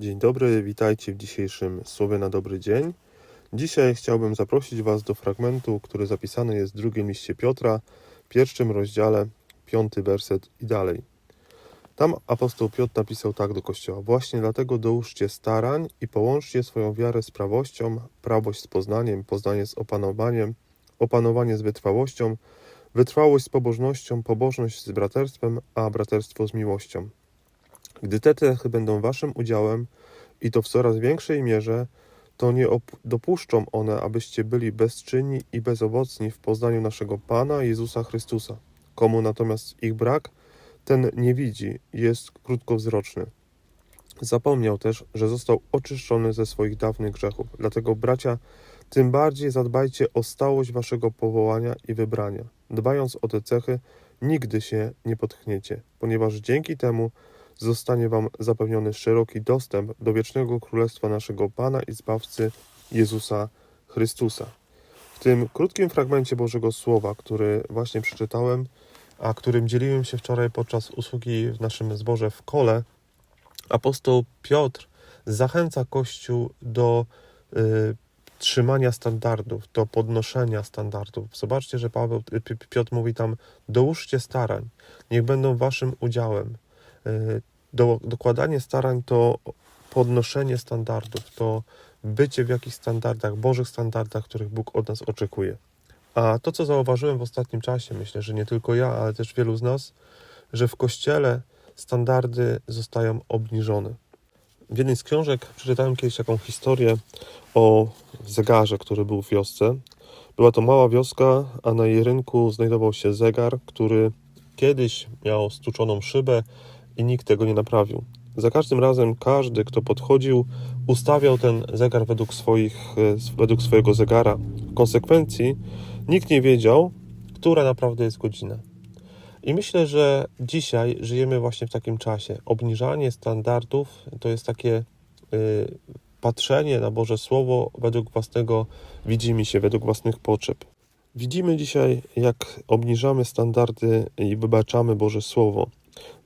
Dzień dobry, witajcie w dzisiejszym Słowie na dobry dzień. Dzisiaj chciałbym zaprosić Was do fragmentu, który zapisany jest w drugim liście Piotra, pierwszym rozdziale, piąty werset i dalej. Tam apostoł Piotr napisał tak do Kościoła: Właśnie dlatego dołóżcie starań i połączcie swoją wiarę z prawością, prawość z poznaniem, poznanie z opanowaniem, opanowanie z wytrwałością, wytrwałość z pobożnością, pobożność z braterstwem, a braterstwo z miłością. Gdy te cechy będą waszym udziałem i to w coraz większej mierze, to nie op- dopuszczą one, abyście byli bezczynni i bezowocni w poznaniu naszego Pana Jezusa Chrystusa. Komu natomiast ich brak, ten nie widzi jest krótkowzroczny. Zapomniał też, że został oczyszczony ze swoich dawnych grzechów. Dlatego, bracia, tym bardziej zadbajcie o stałość waszego powołania i wybrania. Dbając o te cechy, nigdy się nie potkniecie, ponieważ dzięki temu zostanie Wam zapewniony szeroki dostęp do wiecznego królestwa naszego Pana i Zbawcy Jezusa Chrystusa. W tym krótkim fragmencie Bożego Słowa, który właśnie przeczytałem, a którym dzieliłem się wczoraj podczas usługi w naszym zborze w kole, apostoł Piotr zachęca Kościół do y, trzymania standardów, do podnoszenia standardów. Zobaczcie, że Paweł, y, Pi- Piotr mówi tam: dołóżcie starań, niech będą waszym udziałem. Do, dokładanie starań to podnoszenie standardów, to bycie w jakichś standardach, Bożych standardach, których Bóg od nas oczekuje. A to, co zauważyłem w ostatnim czasie, myślę, że nie tylko ja, ale też wielu z nas, że w kościele standardy zostają obniżone. W jednej z książek przeczytałem kiedyś taką historię o zegarze, który był w wiosce. Była to mała wioska, a na jej rynku znajdował się zegar, który kiedyś miał stuczoną szybę i nikt tego nie naprawił. Za każdym razem każdy, kto podchodził, ustawiał ten zegar według, swoich, e, według swojego zegara. W konsekwencji nikt nie wiedział, która naprawdę jest godzina. I myślę, że dzisiaj żyjemy właśnie w takim czasie. Obniżanie standardów to jest takie y, patrzenie na Boże Słowo według własnego widzimy się, według własnych potrzeb. Widzimy dzisiaj, jak obniżamy standardy i wybaczamy Boże Słowo,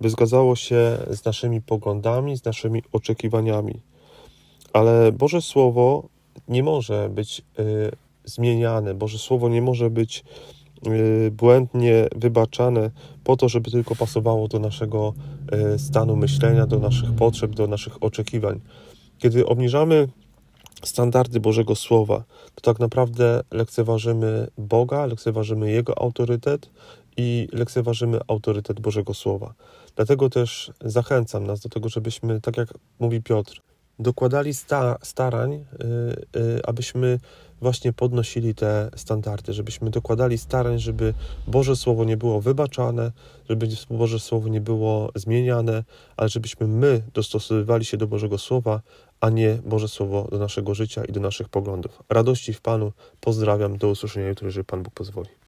by zgadzało się z naszymi poglądami, z naszymi oczekiwaniami. Ale Boże Słowo nie może być y, zmieniane, Boże Słowo nie może być y, błędnie wybaczane po to, żeby tylko pasowało do naszego y, stanu myślenia, do naszych potrzeb, do naszych oczekiwań. Kiedy obniżamy standardy Bożego Słowa, to tak naprawdę lekceważymy Boga, lekceważymy Jego autorytet i lekceważymy autorytet Bożego Słowa. Dlatego też zachęcam nas do tego, żebyśmy, tak jak mówi Piotr, dokładali sta starań, y, y, abyśmy właśnie podnosili te standardy, żebyśmy dokładali starań, żeby Boże Słowo nie było wybaczane, żeby Boże Słowo nie było zmieniane, ale żebyśmy my dostosowywali się do Bożego Słowa, a nie Boże Słowo do naszego życia i do naszych poglądów. Radości w Panu, pozdrawiam, do usłyszenia jutro, jeżeli Pan Bóg pozwoli.